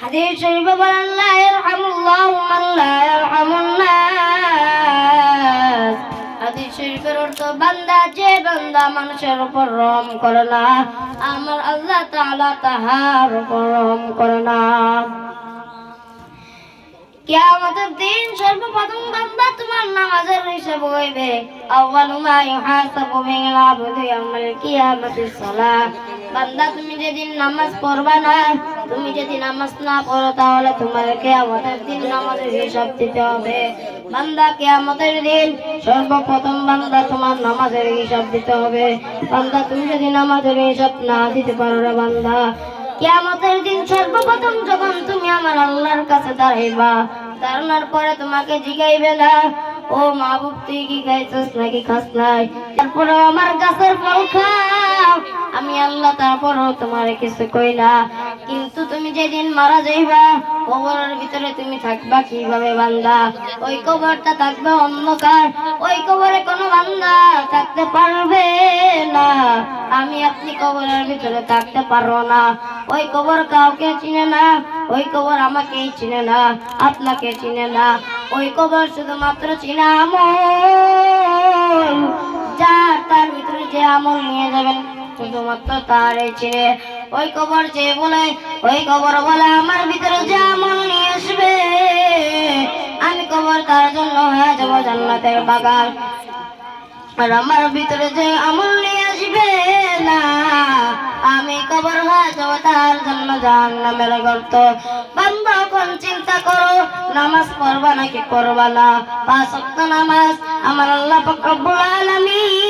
হাদিস শরীফে বলেন, লা ইয়ারহামুল্লাহু মান লা বান্দা যে বান্দা মানুষের উপর রহম করে না, আমার আল্লাহ তাআলা তাহার উপর রহম করে না। কিয়ামতের দিন সর্বপ্রথম বান্দা তোমার নামাজের হিসাব হইবে। আউয়ালু মা ইউহাসাবু বিল আবদু ইয়াউমাল কিয়ামাতিস সালাহ। বান্দা তুমি যেদিন নামাজ পড়বা না তুমি যদি নামাজ না পড়ো, তাহলে তোমার কিয়ামতের দিন নামাজের হিসাব দিতে হবে। বান্দা, কিয়ামতের দিন সর্বপ্রথম বান্দা তোমার নামাজের হিসাব দিতে হবে। বান্দা, তুমি যদি নামাজের হিসাব না দিতে পারো রে বান্দা, কিয়ামতের দিন সর্বপ্রথম যখন তুমি আমার আল্লাহর কাছে দাঁড়াইবা, দাঁড়ানোর পরে তোমাকে জিগাইবে না, ও মাহবুব, তুই কি খাইছস নাকি খাস নাই? তারপরে আমার গাছের ফল খাও আমি আল্লাহ তারপরও তোমার কিছু কই না। কিন্তু তুমি যেদিন মারা যাইবা, কবরের ভিতরে তুমি থাকবা কীভাবে বান্দা? ওই কবরটা থাকবে অন্ধকার, ওই কবরে কোনো বান্দা থাকতে পারবে না। আমি আপনি কবরের ভিতরে থাকতে পারব না। ওই কবর কাউকে চিনে না, ওই কবর আমাকেই চিনে না, আপনাকে চিনে না। ওই কবর শুধুমাত্র চিনে আমল। যার তার ভিতরে যে আমল নিয়ে যাবেন। শুধুমাত্র তারই চিনে ওই কবর যে বলে, ওই কবর বলে আমার ভিতরে যে আমল নিয়ে আসবে। আমি কবর তার জন্য হয়ে যাব জান্নাতের বাগান। আর আমার ভিতরে যে আমল নিয়ে আসবে না, আমি কবর হয়ে যাব তার জন্য জাহান নামের গর্ত। বান্দা কোন চিন্তা করো, নামাজ পড়বা নাকি করবা না? পাঁচ নামাজ আমার আল্লাহ পাক রব্বুল আলামিন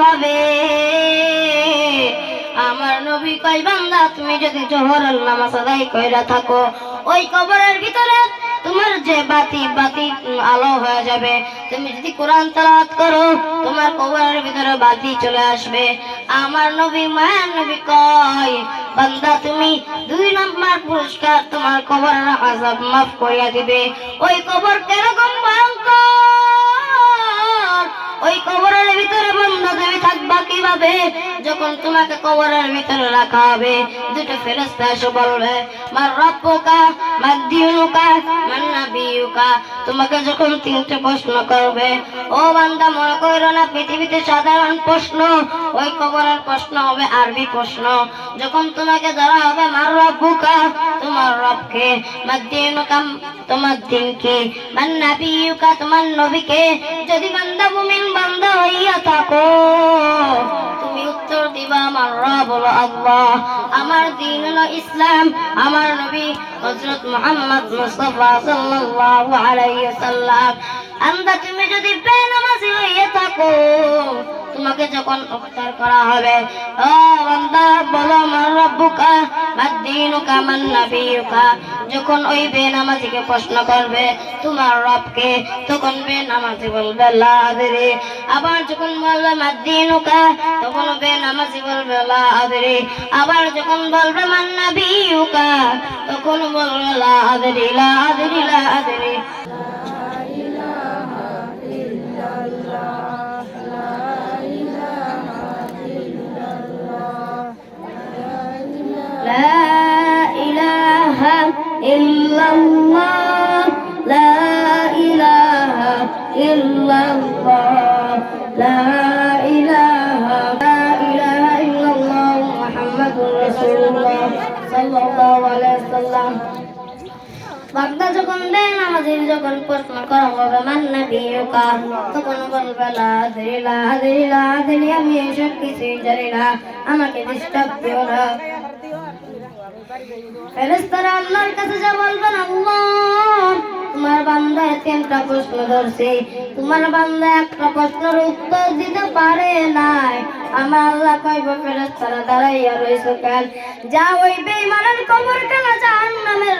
কীভাবে? আমার নবী কয়, বান্দা, তুমি যদি জোহরের নামাজ আদায় কইরা থাকো, ওই কবরের ভিতরে তোমার যে বাতি বাতি আলো হয়ে যাবে। তুমি যদি কোরআন তেলাওয়াত করো, তোমার কবরের ভিতরে বাতি চলে আসবে। আমার নবী মায়ের নবী কয়, বান্দা, তুমি দুই নম্বর পুরস্কার তোমার কবরের আযাব মাফ করিয়া দিবে। ওই কবর কীরকম ভয়ঙ্কর ওই কবরের ভিতরে বন্ধ তুমি থাকবা কীভাবে? যখন তোমাকে কবরের ভিতরে রাখা হবে, দুটো ফেরেস্তা এসে বলবে, মার রব্বুকা, মার দিনুকা, মার নাবিয়ুকা তোমাকে যখন তিনটে প্রশ্ন করবে, ও বান্দা, মনে করো না পৃথিবীতে সাধারণ প্রশ্ন? ওই কবরের প্রশ্ন হবে আরবি প্রশ্ন। যখন তোমাকে ধরা হবে, মার রব্বুকা, তোমার রবকে, মার দিনুকা, তোমার দিন কি মান নাবিয়ুকা তোমার নবীকে। যদি বান্দা মুমিন হইয়া থাকো। তুমি উত্তর দিবা আমার রব হলো আল্লাহ। আমার দিন হলো ইসলাম। আমার নবী হযরত মুহাম্মদ মুস্তাফা সাল্লাল্লাহু আলাইহি সাল্লাম আন্দা তুমি যদি বেনামাজি হইয়া থাকো, তোমাকে যখন উত্তর করা হবে, ও বান্দা, বলো আমার রব্বুকা মাদ্দিনুকা মান নাবিয়ুকা, যখন ওই বেনামাজিকে প্রশ্ন করবে, তোমার রবকে? তখন বেনামাজি বলবে, লা আদরি। আবার যখন বলবে, মাদ্দিনুকা? তখন বেনামাজি বলবে, লা আদরি। আবার যখন বলবে, মান নাবিয়ুকা? তখন বলবে, লা আদরি। লা আদরি। লা আদরি। ইলাহা ইল্লাল্লাহ, লা ইলাহা ইল্লাল্লাহ, লা ইলাহা লা ইলাহা ইল্লাল্লাহ মুহাম্মাদুর রাসূলুল্লাহ সাল্লাল্লাহু আলাইহি যখন বে নামাজের, যখন প্রশ্ন করা হবে আমাকে ডিস্টার্ব দিও না। ফেরেস্তারা আল্লাহর কাছে যা বলবেন আল্লাহ। তোমার বান্দা তিনটা প্রশ্ন ধরছে। তোমার বান্দা একটা প্রশ্নের উত্তর দিতে পারে নাই। আমার আল্লাহ কইব ফেরেস্তারা দাঁড়াইয়া রইছো যা ওই বেঈমানের কবর কেনা জাহান্নামের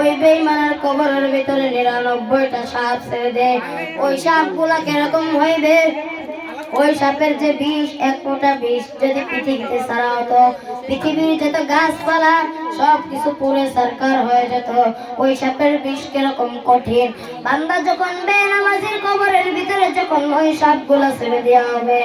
ওই বেইমানের কবরের ভিতরে নিরানব্বইটা সাপ ছেড়ে দেয় ওই সাপগুলা কীরকম হইবে? ওই সাপের যে বিষ এক ফোঁটা বিষ যদি পৃথিবীতে ছাড়া হতো পৃথিবীর যত গাছপালা সব কিছু পুরে সরকার হয়ে যেত। ওই সাপের বিষ কীরকম কঠিন? বান্দা যখন বেনামাজির কবরের ভিতরে, যখন ওই সাপগুলা ছেড়ে দেওয়া হবে।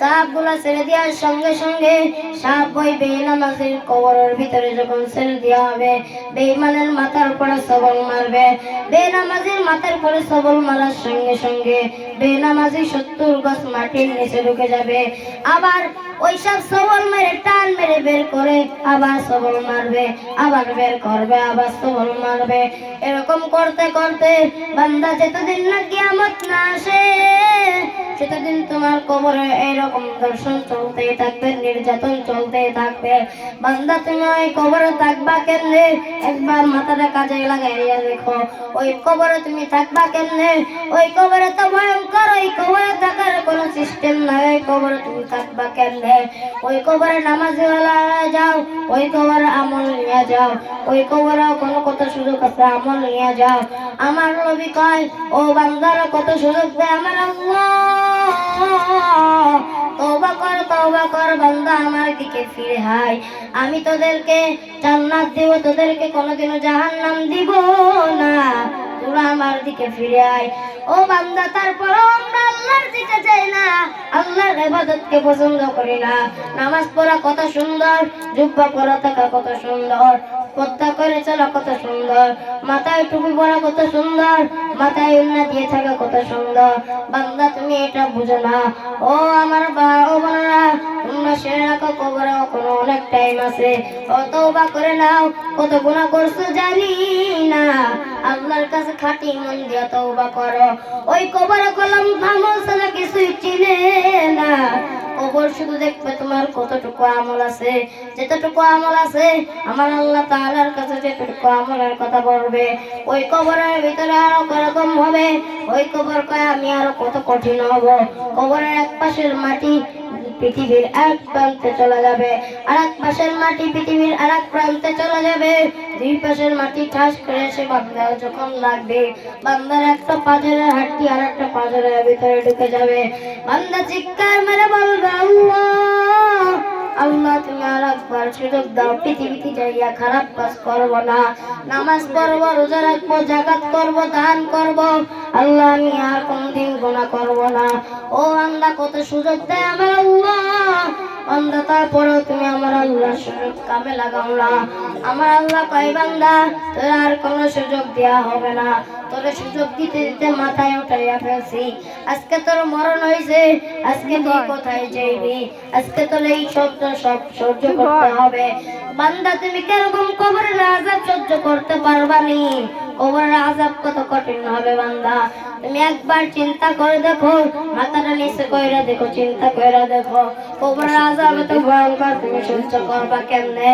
সাপগুলা ছেড়ে দেওয়ার সঙ্গে সঙ্গে সাপ ওই বেনামাজির কবরের ভিতরে যখন ছেড়ে দেওয়া হবে বেইমানের মাথার উপরে সবল মারবে। বেনামাজির মাথার উপরে সবল মারার সঙ্গে সঙ্গে বেনামাজি সত্তর গছ মাটির নিচে ঢুকে যাবে। আবার ওই সব সবল মেরে টান মেরে বের করে, আবার সবল মারবে, আবার বের করবে, আবার সবল মারবে। এরকম করতে করতে বান্দা যেতদিন না কিয়ামত না আসে সেতদিন তোমার কবরে এইরকম দর্শন চলতেই থাকবে, নির্যাতন চলতেই থাকবে, বান্দা তুমি ওই কবরে থাকবা কেমনে? একবার মাথাটা কাজে লাগাইয়া দেখো, ওই কবরে তুমি থাকবা কেমনে? ওই কবরে তো ভয়ঙ্কর ওই কবরে থাকার কোনো সিস্টেম নাই। ওই কবরে তুমি থাকবা কেমনে? ওই কবরে নামাজি যাও, ওই কবরে আমল নিয়ে যাও, ওই কবরে কোনো কত সুযোগ আছে, আমল নিয়ে যাও। আমার নবী কয়, ও বান্দারা, কত সুযোগ দেয় আমার আল্লাহ। তওবা কর তওবা কর, বান্দা আমার দিকে ফিরে হাই আমি তোদেরকে জান্নাত দেব, তোদেরকে কোনোদিনও জাহান্নাম দিব না। তোরা আমার দিকে ফিরে আয়। ও বান্দা তারপর আমরা আল্লাহর দিকে যাই না। আল্লাহর ইবাদতকে পছন্দ করি না। নামাজ পড়া কত সুন্দর, জুব্বা পরা থাকা কত সুন্দর পদ্মা করে চলা কত সুন্দর, মাথায় টুপি পরা কত সুন্দর, মাথায় উন্না দিয়ে থাকা কত সুন্দর। বান্দা, তুমি এটা বুঝো না। ও আমার বা, ও বোনেরা ও তওবা করে নাও, কত করছ জানি না। কাছে তোমার কতটুকু আমল আছে। যেতটুকু আমল আছে, আমার আল্লাহ তাআলার কাছে যেটুকু আমলের কথা বলবে। ওই কবরের ভিতরে আরও কীরকম হবে? ওই কবর কয়, আমি আরও কত কঠিন হব? কবরের এক পাশের মাটি পৃথিবীর এক প্রান্তে চলে যাবে আর এক পাশের মাটি পৃথিবীর আর এক প্রান্তে চলে যাবে। দুই পাশের মাটি ঠাস করে সে বান্দার যখন লাগবে, বান্দার একটা পাঁচরের হাড্ডি আর একটা পাঁচরের ভিতরে ঢুকে যাবে। বান্দা চিৎকার মেরে বলবে, আল্লাহ আল্লাহ, তুমি একবার সুযোগ দাও, পৃথিবীতে যাইয়া খারাপ কাজ করব না। নামাজ পড়ব, রোজা রাখব জাকাত করব, দান করব। আল্লাহ, আমি আর কোনদিন গোনা করব না। ও আল্লাহ কত সুযোগ দেয় আমার আল্লাহ। অন্ধ তারপরেও তুমি আমার আল্লাহ সুযোগ কামে লাগাও না। আমার আল্লাহ কয় বান্দা তোর আর কোনো সুযোগ দেয়া হবে না। তোর সুযোগ দিতে দিতে মাথায় উঠাইয়া ফেলছি। আজকে তোর মরণ হয়েছে আজকে তুই কোথায় যাইবি? আজকে তোর এই সহ্য সব সহ্য করতে হবে। বান্দা তুমি কীরকম কবরের আজাব সহ্য করতে পারবানি কবরের আজাব কত কঠিন হবে বান্দা? তুমি একবার চিন্তা করে দেখো মাথাটা নিচে কইরা দেখো চিন্তা কইরা দেখো। কবরের আজাব এত ভয়ঙ্কর তুমি সহ্য করবা কেমনে?